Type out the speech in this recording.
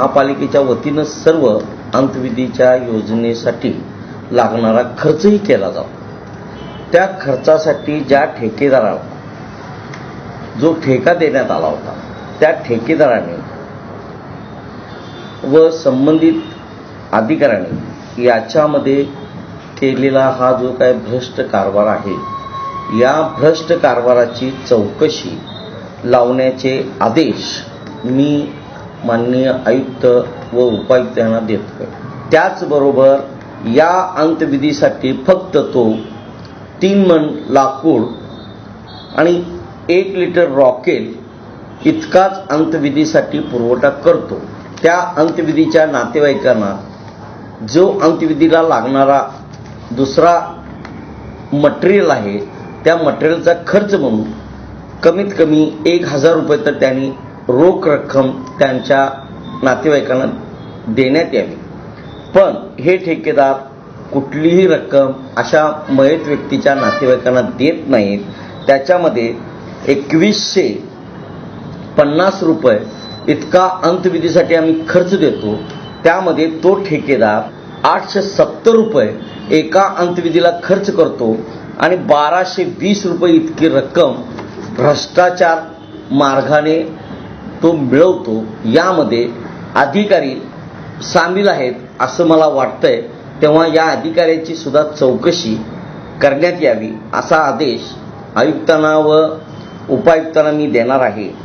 महापालिकेच्या वतीनं सर्व अंतविधीच्या योजनेसाठी लागणारा खर्चही केला जातो. त्या खर्चासाठी ज्या ठेकेदाराला जो ठेका देण्यात आला होता त्या ठेकेदाराने व संबंधित अधिकाऱ्याने याच्यामध्ये केलेला हा जो काय भ्रष्ट कारभार आहे या भ्रष्ट कारभाराची चौकशी लावण्याचे आदेश मी माननीय आयुक्त व उपायुक्त यांना देतोय. त्याचबरोबर या अंतविधीसाठी फक्त तो तीन मन लाकूड आणि एक लिटर रॉकेल इतकाच अंतविधीसाठी पुरवठा करतो. त्या अंतविधीच्या नातेवाईकांना जो अंतविधीला लागणारा दुसरा मटेरियल आहे त्या मटेरियलचा खर्च म्हणून कमीत कमी एक हजार रुपये तर त्यांनी रोख रक्कम त्यांच्या नातेवाईकांना देण्यात यावी. पण हे ठेकेदार कुठलीही रक्कम अशा मयत व्यक्तीच्या नातेवाईकांना देत नाहीत. त्याच्यामध्ये एकवीसशे पन्नास रुपये इतका अंतविधीसाठी आम्ही खर्च देतो. त्यामध्ये तो ठेकेदार आठशे सत्तर रुपये एका अंतविधीला खर्च करतो आणि बाराशे वीस रुपये इतकी रक्कम भ्रष्टाचार मार्गाने तो मिळवतो यामध्ये अधिकारी सामील आहेत असं मला वाटतंय. तेव्हा या अधिकाऱ्याची सुद्धा चौकशी करण्यात यावी असा आदेश आयुक्तांना व उपायुक्तांना मी देणार आहे.